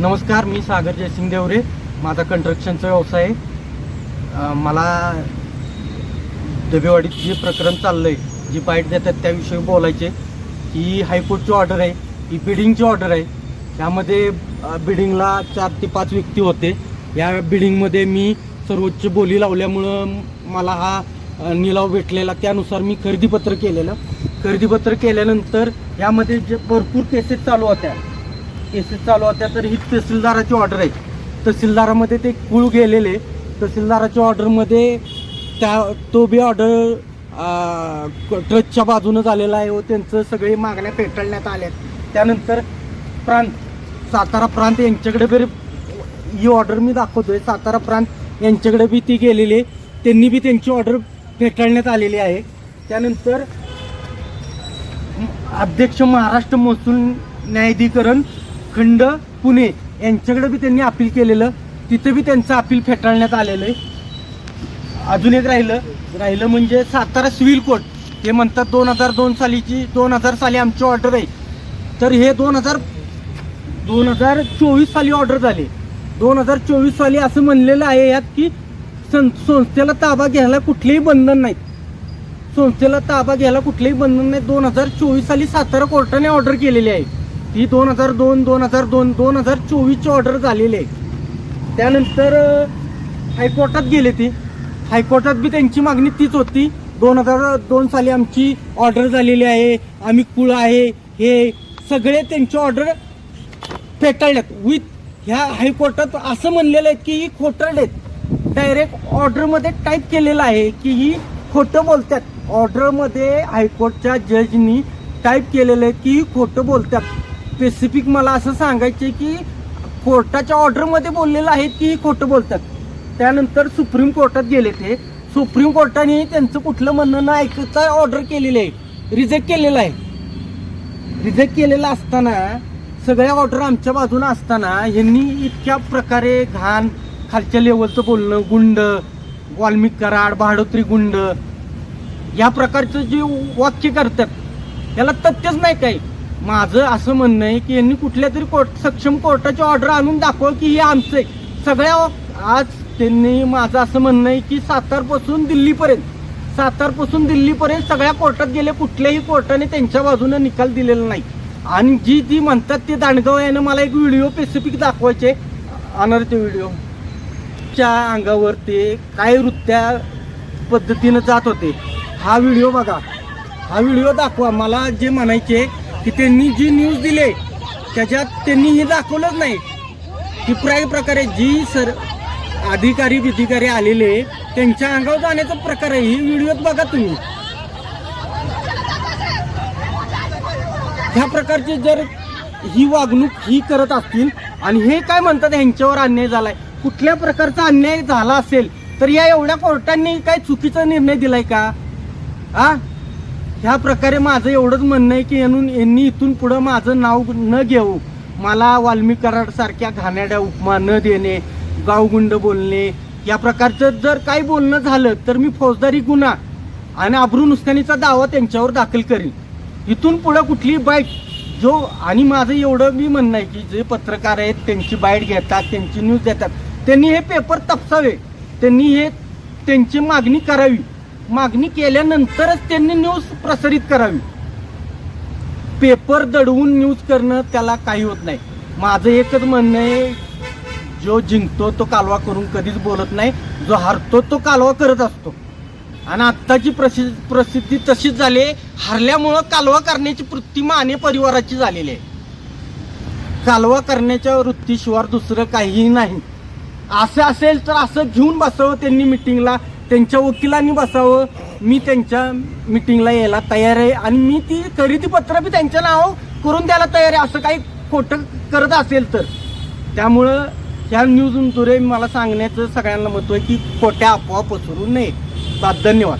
नमस्कार मी सागर जयसिंग देवरे माझा कन्स्ट्रक्शनचा व्यवसाय आहे. मला डबेवाडीत जे प्रकरण चाललं आहे जी बाईट देतात त्याविषयी बोलायचे ही हायकोर्टची ऑर्डर आहे ही बिडिंगची ऑर्डर आहे. त्यामध्ये बिडिंगला चार ते पाच व्यक्ती होते. या बिडिंगमध्ये मी सर्वोच्च बोली लावल्यामुळं मला हा निलाव भेटलेला. त्यानुसार मी खरेदीपत्र केलेलं. खरेदीपत्र केल्यानंतर यामध्ये जे भरपूर केसेस चालू होत्या. केसेस चालू होत्या तर ही तहसीलदाराची ऑर्डर आहे. तहसीलदारामध्ये ते कुळ गेलेले. तहसीलदाराच्या ऑर्डरमध्ये त्या तो बी ऑर्डर ट्रस्टच्या बाजूनं झालेला आहे. व त्यांचं सगळे मागण्या पेटळण्यात आल्या त्यानंतर प्रांत सातारा प्रांत यांच्याकडे बी ही ऑर्डर मी दाखवतोय. सातारा प्रांत यांच्याकडे बी ती गेलेली आहे. त्यांनी बी त्यांची ऑर्डर फेटाळण्यात आलेली आहे. त्यानंतर अध्यक्ष महाराष्ट्र महसूल न्यायाधिकरण खंड पुणे यांच्याकडे बी त्यांनी अपील केलेलं. तिथं बी त्यांचं अपील फेटाळण्यात आलेलं आहे अजून एक राहिलं. राहिलं म्हणजे सातारा सिव्हिल कोर्ट. हे म्हणतात दोन हजार दोन सालीची दोन हजार साली आमची ऑर्डर आहे. तर हे दोन हजार दोन हजार चोवीस साली ऑर्डर झाली. दोन हजार चोवीस साली असं म्हणलेलं आहे यात की सं संस्थेला ताबा घ्यायला कुठलेही बंधन नाहीत. संस्थेला ताबा घ्यायला कुठलेही बंधन नाही दोन हजार चोवीस साली सातारा कोर्टाने ऑर्डर केलेली आहे. ही दोन हजार दोन दोन हजार दोन दोन हजार चोवीसची ऑर्डर झालेली आहे. त्यानंतर हायकोर्टात गेले ती. हायकोर्टात बी त्यांची मागणी तीच होती. दोन हजार दोन साली आमची ऑर्डर झालेली आहे. आम्ही कुळ आहे. हे सगळे त्यांची ऑर्डर फेटाळल्यात विथ ह्या हायकोर्टात असं म्हणलेलं आहे की ही खोटं आहेत. डायरेक्ट ऑर्डरमध्ये टाईप केलेलं आहे की ही खोटं बोलतात. ऑर्डरमध्ये हायकोर्टच्या जजनी टाईप केलेलं आहे की ही खोटं बोलतात. स्पेसिफिक मला असं सांगायचं आहे की कोर्टाच्या ऑर्डरमध्ये बोललेलं आहे की खोटं बोलतात. त्यानंतर सुप्रीम कोर्टात गेले ते. सुप्रीम कोर्टाने त्यांचं कुठलं म्हणणं न ऐकता ऑर्डर केलेलं आहे. रिजेक्ट केलेलं आहे. रिजेक्ट केलेलं असताना सगळ्या ऑर्डर आमच्या बाजूनं असताना यांनी इतक्या प्रकारे घाण खालच्या लेवलचं बोलणं गुंड वाल्मिक कराड भाडोत्री गुंड या प्रकारचं जे वाक्य करतात याला तथ्यच नाही काही. माझं असं म्हणणं आहे की यांनी कुठल्या तरी कोर्ट सक्षम कोर्टाची ऑर्डर आणून दाखव की हे आमचं आहे. सगळ्या आज त्यांनी माझं असं म्हणणं आहे की सातारपासून दिल्लीपर्यंत सातारपासून दिल्लीपर्यंत सगळ्या कोर्टात गेले कुठल्याही कोर्टाने त्यांच्या बाजूने निकाल दिलेला नाही. आणि जी जी म्हणतात ते दांडगाव यानं मला एक व्हिडिओ स्पेसिफिक दाखवायचे. आणणार व्हिडिओच्या व्हिडिओ. च्या अंगावर ते काय वृत्त्या पद्धतीनं जात होते. हा व्हिडिओ बघा. हा व्हिडिओ दाखवा. मला जे म्हणायचे की त्यांनी जी न्यूज दिले त्याच्यात त्यांनी हे दाखवलंच नाही. की प्राय प्रकारे जी सर अधिकारी बिधिकारी आलेले त्यांच्या अंगावर जाण्याचा प्रकार आहे. ही व्हिडिओत बघा तुम्ही. ह्या प्रकारची जर ही वागणूक ही करत असतील आणि हे काय म्हणतात ह्यांच्यावर अन्याय झालाय? कुठल्या प्रकारचा अन्याय झाला असेल तर या एवढ्या कोर्टांनी काय चुकीचा निर्णय दिलाय का? आ? ह्या प्रकारे माझं एवढंच म्हणणं आहे की यांनी यांनी इथून पुढं माझं नाव न घेऊ मला वाल्मिक कराड उपमा न देणे गावगुंड बोलणे या प्रकारचं जर काही बोलणं झालं तर मी फौजदारी गुन्हा आणि अब्रू नुसकानीचा दावा त्यांच्यावर दाखल करीन. इथून पुढं कुठली बाईट जो आणि माझं एवढं मी म्हणणं आहे की जे पत्रकार आहेत त्यांची बाईट घेतात त्यांची न्यूज देतात त्यांनी हे पेपर तपसावे. त्यांनी हे त्यांची मागणी करावी. मागणी केल्यानंतरच त्यांनी न्यूज प्रसारित करावी. पेपर दडवून न्यूज करणं त्याला काही होत नाही. माझं एकच म्हणणं आहे जो जिंकतो तो कालवा करून कधीच बोलत नाही जो हारतो तो कालवा करत असतो. आणि आत्ताची प्रसि प्रसिद्धी तशीच झाली आहे. कालवा करण्याची वृत्ती माने परिवाराची झालेली आहे. कालवा करण्याच्या वृत्तीशिवाय दुसरं काहीही नाही. असं असेल तर असं घेऊन बसावं त्यांनी मिटिंगला त्यांच्या वकिलांनी बसावं. मी त्यांच्या मिटिंगला यायला तयार आहे. आणि मी ती खरेदी पत्र बी त्यांच्या नाव करून द्यायला तयार आहे. असं काही खोटं करत असेल तर. त्यामुळं ह्या न्यूजद्वारे मला सांगण्याचं सगळ्यांना महत्त्व आहे की खोट्या आपोआप पसरू नये. धन्यवाद.